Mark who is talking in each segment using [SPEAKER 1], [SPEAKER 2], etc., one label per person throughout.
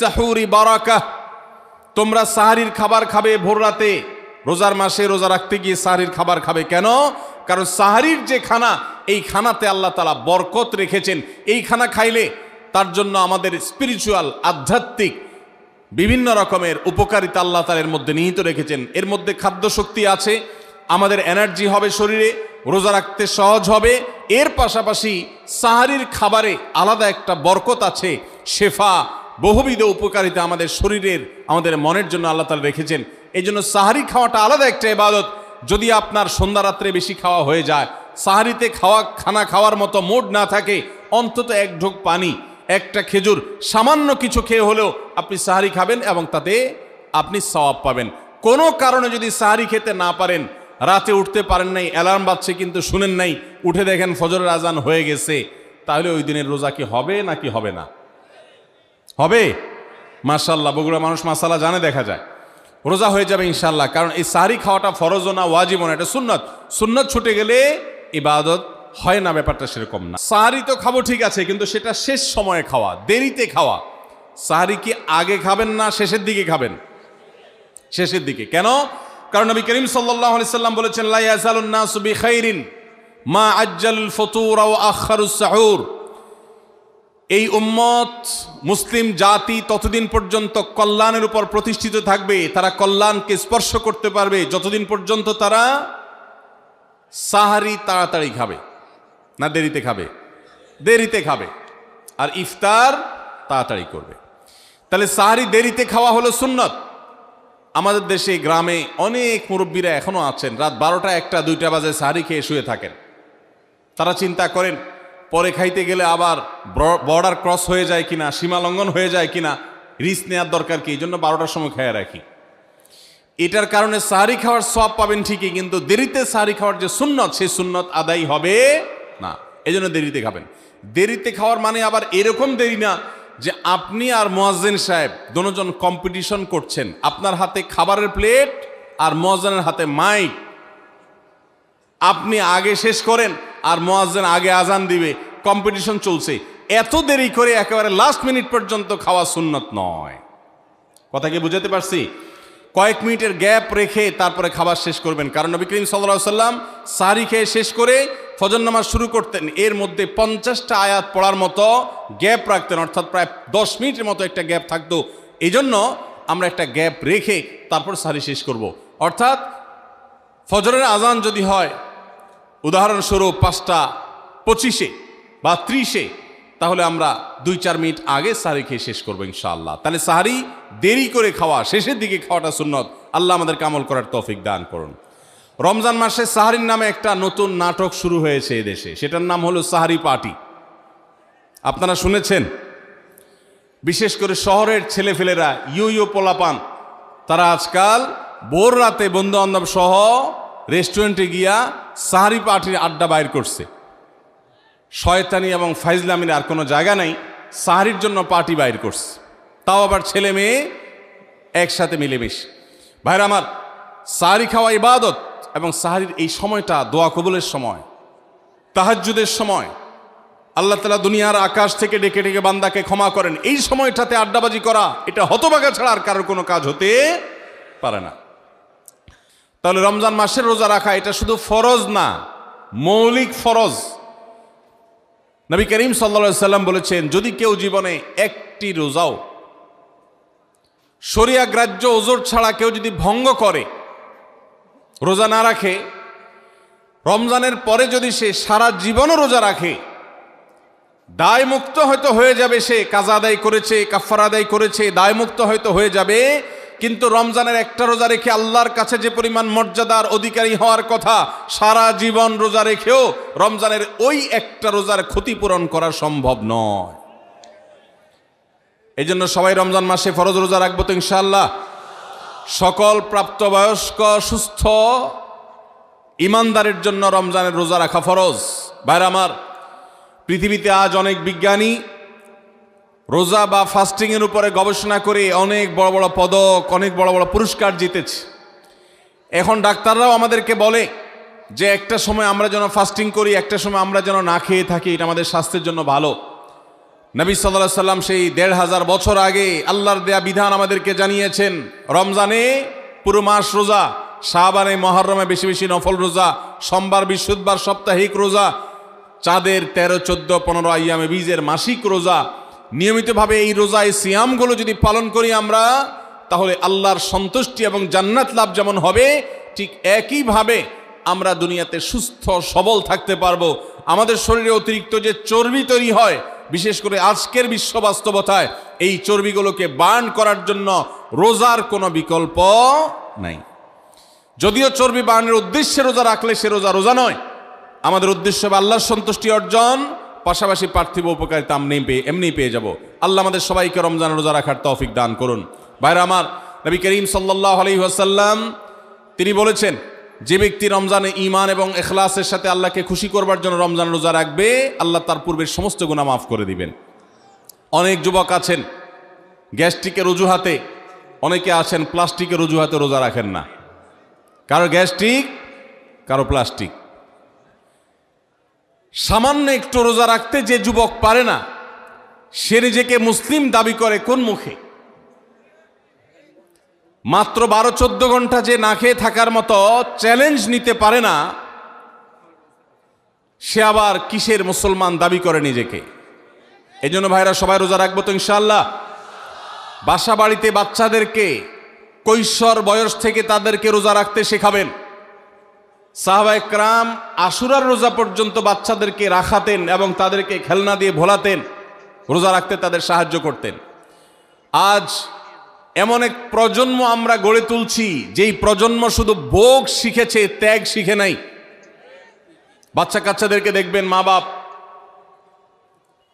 [SPEAKER 1] সাহুরি বারাকাহ তোমরা সাহারির খাবার খাবে ভোর রাতে, রোজার মাসে রোজা রাখতে গিয়ে সাহারির খাবার খাবে। কেন? কারণ সাহারির যে খানা, এই খানাতে আল্লাহ তালা বরকত রেখেছেন। এই খানা খাইলে তার জন্য আমাদের স্পিরিচুয়াল আধ্যাত্মিক, বিভিন্ন রকমের উপকারিতা আল্লাহ তালের মধ্যে নিহিত রেখেছেন। এর মধ্যে খাদ্য শক্তি আছে, আমাদের এনার্জি হবে শরীরে, রোজা রাখতে সহজ হবে। এর পাশাপাশি সাহারির খাবারে আলাদা একটা বরকত আছে, শেফা বহুবিধ উপকারিতা আমাদের শরীরের, আমাদের মনের জন্য আল্লাহ তালা রেখেছেন। এই জন্য সাহারি খাওয়াটা আলাদা একটা ইবাদত। যদি আপনার সন্ধ্যা রাত্রে বেশি খাওয়া হয়ে যায়, সাহারিতে খাওয়া, খানা খাওয়ার মতো মোড না থাকে, অন্তত এক ঢোক পানি, একটা খেজুর, সামান্য কিছু খেয়ে হলেও আপনি সাহারি খাবেন এবং তাতে আপনি সওয়াব পাবেন। কোনো কারণে যদি সাহারি খেতে না পারেন, রাতে উঠতে পারেন নাই, অ্যালার্ম বাজছে কিন্তু শুনেন নাই, উঠে দেখেন ফজরের আজান হয়ে গেছে, তাহলে ওই দিনের রোজা কি হবে নাকি হবে না? হবে? মাশাল্লাহ বগুড়া মানুষ মাসালা জানে, দেখা যায়। রোজা হয়ে যাবে ইনশাল্লাহ কারণ এই সাহারি খাওয়াটা ফরজও না ওয়াজিবও না, এটা সুন্নত। সুন্নত ছুটে গেলে ইবাদত হয় না, ব্যাপারটা সেরকম না। সাহারি তো খাব ঠিক আছে, কিন্তু সেটা শেষ সময়ে খাওয়া, দেরিতে খাওয়া। সাহারি কি আগে খাবেন না শেষের দিকে খাবেন? শেষের দিকে। কেন? কারণ নবী করিম সাল্লাম বলেছেন, লা ইয়াজালুন নাসু বিখাইরিন মা আজ্জালুল ফুতুর ওয়া আখারুস সাহুর। এই উম্মত মুসলিম জাতি ততদিন পর্যন্ত কল্যাণের উপর প্রতিষ্ঠিত থাকবে, তারা কল্যাণকে স্পর্শ করতে পারবে। যতদিন পর্যন্ত তারা সাহারি তাড়াতাড়ি খাবে, না দেরিতে খাবে দেরিতে খাবে, আর ইফতার তাড়াতাড়ি করবে। তাহলে সাহারি দেরিতে খাওয়া হলো সুন্নত। আমাদের দেশে, গ্রামে অনেক মুরব্বীরা এখনও আছেন, রাত বারোটা একটা, দুইটা বাজে সাহারি খেয়ে শুয়ে থাকেন। তারা চিন্তা করেন পরে খাইতে গেলে আবার বর্ডার ক্রস হয়ে যায় কিনা, সীমা লঙ্ঘন হয়ে যায় কিনা, রিস্ক নেওয়ার দরকার কি? এই জন্য বারোটার সময় খেয়ে রাখি। এটার কারণে সাহারি খাওয়ার সব পাবেন ঠিকই, কিন্তু দেরিতে সাহারি খাওয়ার যে সুন্নত, সেই সুন্নত আদায় হবে না। এই জন্য দেরিতে খাবেন। দেরিতে খাওয়ার মানে আবার এরকম দেরি না যে আপনি আর মোয়াজ্জেন সাহেব দুজন কম্পিটিশন করছেন। আপনার হাতে খাবারের প্লেট আর মোয়াজ্জেনের হাতে মাইক আপনি আগে শেষ করেন আর মোয়াজ্জেন আগে আজান দিবে কম্পিটিশন চলছে। এত দেরি করে একেবারে লাস্ট মিনিট পর্যন্ত খাওয়া সুন্নত নয়। কথা কি বুঝাতে পারছি? কয়েক মিনিটের গ্যাপ রেখে তারপরে খাবার শেষ করবেন। কারণ নবী করিম সাল্লাহ সাল্লাম সারি খেয়ে শেষ করে ফজর নামাজ শুরু করতেন। এর মধ্যে পঞ্চাশটা আয়াত পড়ার মতো গ্যাপ রাখতেন। অর্থাৎ প্রায় দশ মিনিটের মতো একটা গ্যাপ থাকতো। এই জন্য আমরা একটা গ্যাপ রেখে তারপর সারি শেষ করব। অর্থাৎ ফজরের আজান যদি হয় উদাহরণস্বরূপ পাঁচটা পঁচিশে বা ত্রিশে, তাহলে আমরা দুই চার মিনিট আগে সাহারি খেয়ে শেষ করব ইনশাআল্লাহ। তাহলে সাহারি দেরি করে খাওয়া, শেষের দিকে খাওয়াটা সুন্নত। আল্লাহ আমাদের কামল করার তৌফিক দান করুন। রমজান মাসে সাহারির নামে একটা নতুন নাটক শুরু হয়েছে এদেশে সেটার নাম হলো সাহারি পার্টি। আপনারা শুনেছেন? বিশেষ করে শহরের ছেলেফেলেরা ইউ ইউ পোলাপান, তারা আজকাল ভোর রাতে বন্ধু বান্ধব সহ রেস্টুরেন্টে গিয়া সাহারি পার্টির আড্ডা বাইর করছে। শয়তানি এবং ফাইজলামির আর কোনো জায়গা নাই, সাহারির জন্য পার্টি বাইর করছে। তাও আবার ছেলে মেয়ে একসাথে মিলেমিশে। ভাইরা আমার, সাহারি খাওয়া ইবাদত এবং সাহারির এই সময়টা দোয়া কবুলের সময়, তাহাজ্জুদের সময়। আল্লাহ তালা দুনিয়ার আকাশ থেকে ডেকে ডেকে বান্দাকে ক্ষমা করেন। এই সময়টাতে আড্ডাবাজি করা, এটা হতবাগা ছাড়া আর কারোর কোনো কাজ হতে পারে না। তাহলে রমজান মাসের রোজা রাখা, এটা শুধু ফরজ না, মৌলিক ফরজ। নবী করিম সাল্লা সাল্লাম বলেছেন, যদি কেউ জীবনে একটি রোজাও, শরিয়া গ্রাহ্য ওজোর ছাড়া কেউ যদি ভঙ্গ করে, রোজা না রাখে, রমজানের পরে যদি সে সারা জীবনও রোজা রাখে দায় মুক্ত হয়তো হয়ে যাবে সে, কাজা আদায় করেছে কাফার আদায় করেছে দায় মুক্ত হয়তো হয়ে যাবে কিন্তু রমজানের একটা রোজা রেখে আল্লাহর কাছে যে পরিমাণ মর্যাদার অধিকারী হওয়ার কথা, সারা জীবন রোজা রেখেও রমজানের ওই একটা রোজার ক্ষতিপূরণ করা সম্ভব নয়। এই জন্য সবাই রমজান মাসে ফরজ রোজা রাখব তো ইনশাল্লাহ সকল প্রাপ্তবয়স্ক, সুস্থ, ইমানদারের জন্য রমজানের রোজা রাখা ফরজ। ভাইরা আমার, পৃথিবীতে আজ অনেক বিজ্ঞানী রোজা বা ফাস্টিংয়ের উপরে গবেষণা করে অনেক বড় বড় পদক, অনেক বড় বড় পুরস্কার জিতেছে। এখন ডাক্তাররাও আমাদেরকে বলে যে একটা সময় আমরা যেন ফাস্টিং করি, একটা সময় আমরা যেন না খেয়ে থাকি, এটা আমাদের স্বাস্থ্যের জন্য ভালো। নবী সাল্লাহ সাল্লাম সেই দেড় হাজার বছর আগে আল্লাহর দেয়া বিধান আমাদেরকে জানিয়েছেন, রমজানে পুরো মাস রোজা শাহবানে মহরমে বেশি বেশি নফল রোজা, সোমবার, বৃহস্পতিবার, সাপ্তাহিক রোজা, চাঁদের তেরো, চোদ্দ, পনেরো আইয়ামে বীজের মাসিক রোজা নিয়মিতভাবে এই রোজা এই সিয়ামগুলো যদি পালন করি আমরা, তাহলে আল্লাহর সন্তুষ্টি এবং জান্নাত লাভ যেমন হবে, ঠিক একইভাবে আমরা দুনিয়াতে সুস্থ, সবল থাকতে পারব। আমাদের শরীরে অতিরিক্ত যে চর্বি তৈরি হয়, বিশেষ করে আজকের বিশ্ব বাস্তবতায়, এই চর্বিগুলোকে বার্ন করার জন্য রোজার কোনো বিকল্প নাই। যদিও চর্বি বার্নের উদ্দেশ্যে রোজা রাখলে সে রোজা রোজা নয়, আমাদের উদ্দেশ্য আল্লাহর সন্তুষ্টি অর্জন পাশাপাশি পার্থিব উপকারিতা আমি পেয়ে এমনি পেয়ে যাব। আল্লাহ আমাদের সবাইকে রমজান রোজা রাখার তৌফিক দান করুন। বাইরে আমার, নবী করিম সাল্লাহ আলী আসাল্লাম তিনি বলেছেন, যে ব্যক্তি রমজানে ইমান এবং এখলাসের সাথে আল্লাহকে খুশি করবার জন্য রমজান রোজা রাখবে, আল্লাহ তার পূর্বের সমস্ত গুণা মাফ করে দিবেন। অনেক যুবক আছেন, গ্যাস্ট্রিকের অজুহাতে, অনেকে আছেন, প্লাস্টিকের অজুহাতে রোজা রাখেন না। কারও গ্যাস্ট্রিক, কারও প্লাস্টিক। সামান্য একটু রোজা রাখতে যে যুবক পারে না, সে নিজেকে মুসলিম দাবি করে কোন মুখে? মাত্র বারো চোদ্দ ঘণ্টা যে না খেয়ে থাকার মতো চ্যালেঞ্জ নিতে পারে না, সে আবার কিসের মুসলমান দাবি করে নিজেকে? এই জন্য ভাইরা সবাই রোজা রাখব তো ইনশাল্লাহ বাসা বাড়িতে বাচ্চাদেরকে কৈশোর বয়স থেকে তাদেরকে রোজা রাখতে শেখাবেন। সাহবায় ক্রাম আশুরার রোজা পর্যন্ত বাচ্চাদেরকে রাখাতেন এবং তাদেরকে খেলনা দিয়ে ভোলাতেন, রোজা রাখতে তাদের সাহায্য করতেন। আজ এমন এক প্রজন্ম আমরা গড়ে তুলছি, যেই প্রজন্ম শুধু ভোগ শিখেছে, ত্যাগ শিখে নাই। বাচ্চা কাচ্চাদেরকে দেখবেন মা বাপ,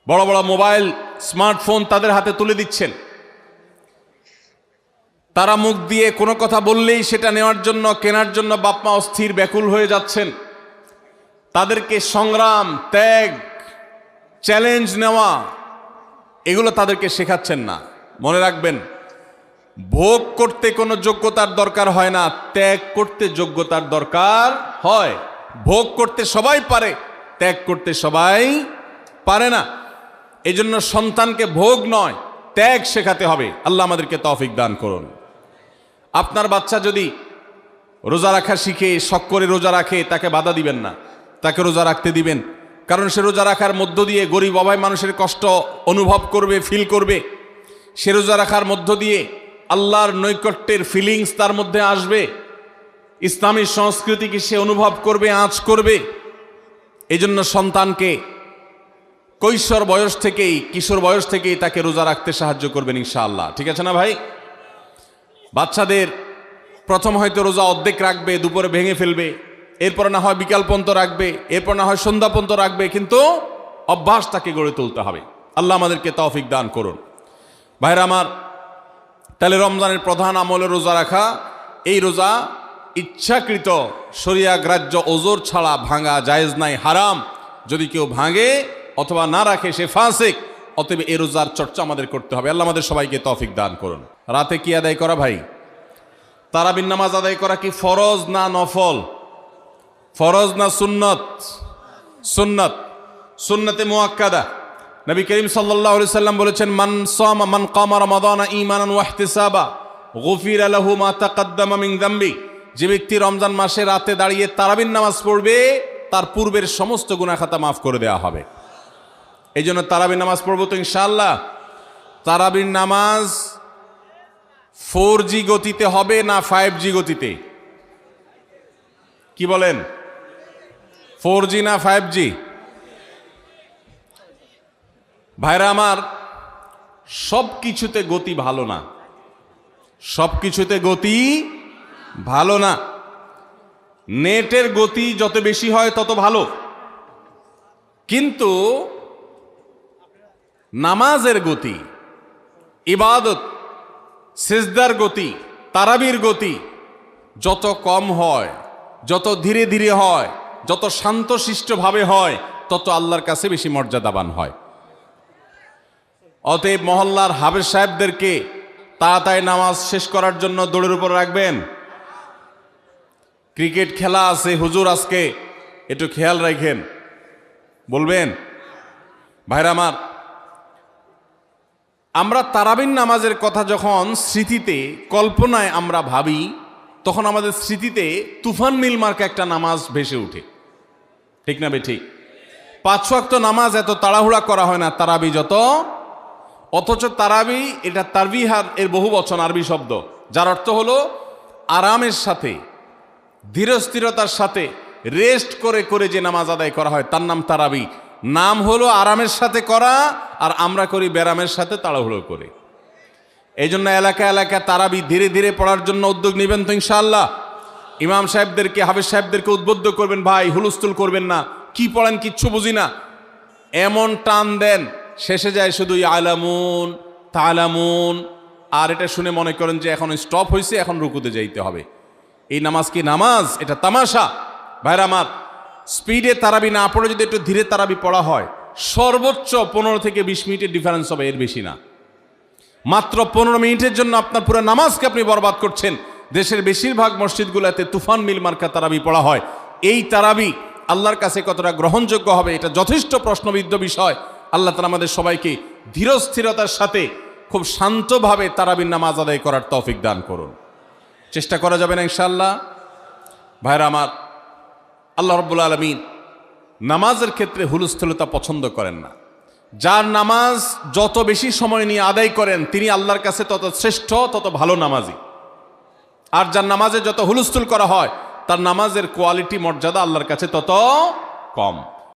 [SPEAKER 1] বড় বড় মোবাইল, স্মার্টফোন তাদের হাতে তুলে দিচ্ছেন। তারা মুখ দিয়ে কোনো কথা বললেই সেটা নেওয়ার জন্য, কেনার জন্য বাপমা অস্থির, ব্যাকুল হয়ে যাচ্ছেন। তাদেরকে সংগ্রাম, ত্যাগ, চ্যালেঞ্জ নেওয়া, এগুলো তাদেরকে শেখাচ্ছেন না। মনে রাখবেন, ভোগ করতে কোনো যোগ্যতার দরকার হয় না, ত্যাগ করতে যোগ্যতার দরকার হয়। ভোগ করতে সবাই পারে, ত্যাগ করতে সবাই পারে না। এই জন্য সন্তানকে ভোগ নয়, ত্যাগ শেখাতে হবে। আল্লাহ আমাদেরকে তৌফিক দান করুন। আপনার বাচ্চা যদি রোজা রাখা শিখে, শখ করে রোজা রাখে, তাকে বাধা দিবেন না। তাকে রোজা রাখতে দিবেন। কারণ সে রোজা রাখার মধ্য দিয়ে গরিব অভাব মানুষের কষ্ট অনুভব করবে ফিল করবে। সে রোজা রাখার মধ্য দিয়ে আল্লাহর নৈকট্যের ফিলিংস তার মধ্যে আসবে। ইসলামী সংস্কৃতিকে সে অনুভব করবে, আঁচ করবে। এই জন্য সন্তানকে কৈশোর বয়স থেকেই, কিশোর বয়স থেকেই তাকে রোজা রাখতে সাহায্য করবেন ইনশাআল্লাহ। ঠিক আছে না ভাই? বাচ্চাদের প্রথম হয়তো রোজা অর্ধেক রাখবে, দুপুরে ভেঙে ফেলবে, এরপর না হয় বিকাল পর্যন্ত রাখবে, এরপর না হয় সন্ধ্যা পর্যন্ত রাখবে, কিন্তু অভ্যাস তাকে গড়ে তুলতে হবে। আল্লাহ আমাদেরকে তৌফিক দান করুন। ভাইরা আমার, তাহলে রমজানের প্রধান আমলে রোজা রাখা, এই রোজা ইচ্ছাকৃত শরিয়া গ্রাহ্য ওজোর ছাড়া ভাঙা জায়েজ নাই, হারাম। যদি কেউ ভাঙে অথবা না রাখে, সে ফাঁসেক। অতএব এ রোজার চর্চা আমাদের করতে হবে। আল্লাহ আমাদের সবাইকে তৌফিক দান করুন। রাতে কি আদায় করা ভাই? তারাবিন নামাজ আদায় করা কি ফরজ না নফল? ফরজ না সুন্নত? সুন্নত। সুন্নতে মুআক্কাদা নবী করিম আলাইহি সাল্লাম বলেছেন, মান সামা, মান কামা রমাদানা ঈমানান ওয়া ইহতিসাবা, গুফিরা লাহু মা তাকাদ্দামা মিন যামবি যে ব্যক্তি রমজান মাসে রাতে দাঁড়িয়ে তারাবিন নামাজ পড়বে, তার পূর্বের সমস্ত গুনাহ খাতা মাফ করে দেওয়া হবে। এই জন্য তারাবির নামাজ পড়ব তো ইনশাআল্লাহ। তারাবির নামাজ ফোর জি গতিতে হবে না ফাইভ জি গতিতে? কি বলেন? ফোর জি না ফাইভ জি ভাইরা আমার সব কিছুতে গতি ভালো না। সব কিছুতে গতি ভালো না। নেটের গতি যত বেশি হয় তত ভালো। কিন্তু নামাজের গতি, ইবাদত, সেজদার গতি, তারাবির গতি যত কম হয়, যত ধীরে ধীরে হয়, যত শান্তশিষ্টভাবে হয়, তত আল্লাহর কাছে বেশি মর্যাদাবান হয়। অতএব মহল্লার হাবের সাহেবদেরকে তাড়াতাড়ি নামাজ শেষ করার জন্য দৌড়ের উপর রাখবেন। ক্রিকেট খেলা আছে, হুজুর আজকে, একটু খেয়াল রাখেন। বলবেন, ভাইরা আমার আমরা তারাবিন নামাজের কথা যখন স্মৃতিতে, কল্পনায় আমরা ভাবি, তখন আমাদের স্মৃতিতে তুফান মিল মার্কা একটা নামাজ ভেসে ওঠে। ঠিক না ঠিক? পাঁচ ওয়াক্ত নামাজ এত তাড়াহুড়া করা হয় না, তারাবি যত। অথচ তারাবি এটা তারবিহার এর বহু বচন, আরবি শব্দ, যার অর্থ হলো আরামের সাথে, ধীরস্থিরতার সাথে, রেস্ট করে করে যে নামাজ আদায় করা হয়, তার নাম তারাবি। নাম হলো আরামের সাথে করা, আর আমরা করি ব্যারামের সাথে তাড়াহুড়ো করে। এই জন্য এলাকা এলাকা তারাবি ধীরে ধীরে পড়ার জন্য উদ্যোগ নেবেন তো ইনশাআল্লাহ। ইমাম সাহেবদেরকে, হাফিজ সাহেবদেরকে উদ্বুদ্ধ করবেন, ভাই, হুলস্থুল করবেন না। কি পড়েন কিচ্ছু বুঝি না। এমন টান দেন, শেষে যায় শুধু আলামুন তালামুন, আর এটা শুনে মনে করেন যে এখন স্টপ হয়েছে এখন রুকুতে যাইতে হবে। এই নামাজ কি নামাজ? এটা তামাশা। ভাইরা আমার স্পিডে তারাবি না পড়ে যদি একটু ধীরে তারাবি পড়া হয়, সর্বোচ্চ পনেরো থেকে বিশ মিনিটের ডিফারেন্স হবে, এর বেশি না। মাত্র পনেরো মিনিটের জন্য আপনার পুরো নামাজকে আপনি বরবাদ করছেন। দেশের বেশিরভাগ মসজিদগুলোতে তুফান মিল মার্কা তারাবি পড়া হয়। এই তারাবি আল্লাহর কাছে কতটা গ্রহণযোগ্য হবে, এটা যথেষ্ট প্রশ্নবিদ্ধ বিষয়। আল্লাহ তালা আমাদের সবাইকে ধীরস্থিরতার সাথে খুব শান্তভাবে তারাবির নামাজ আদায় করার তৌফিক দান করুন। চেষ্টা করা যাবে না ইনশাল্লাহ ভাইরা আমার আল্লাহ রব্বুল আলমিন নামাজের ক্ষেত্রে হুলস্থলতা পছন্দ করেন না। যার নামাজ যত বেশি সময় নিয়ে আদায় করেন, তিনি আল্লাহর কাছে তত শ্রেষ্ঠ, তত ভালো নামাজি। আর যার নামাজে যত হুলস্থুল করা হয়, তার নামাজের কোয়ালিটি, মর্যাদা আল্লাহর কাছে তত কম।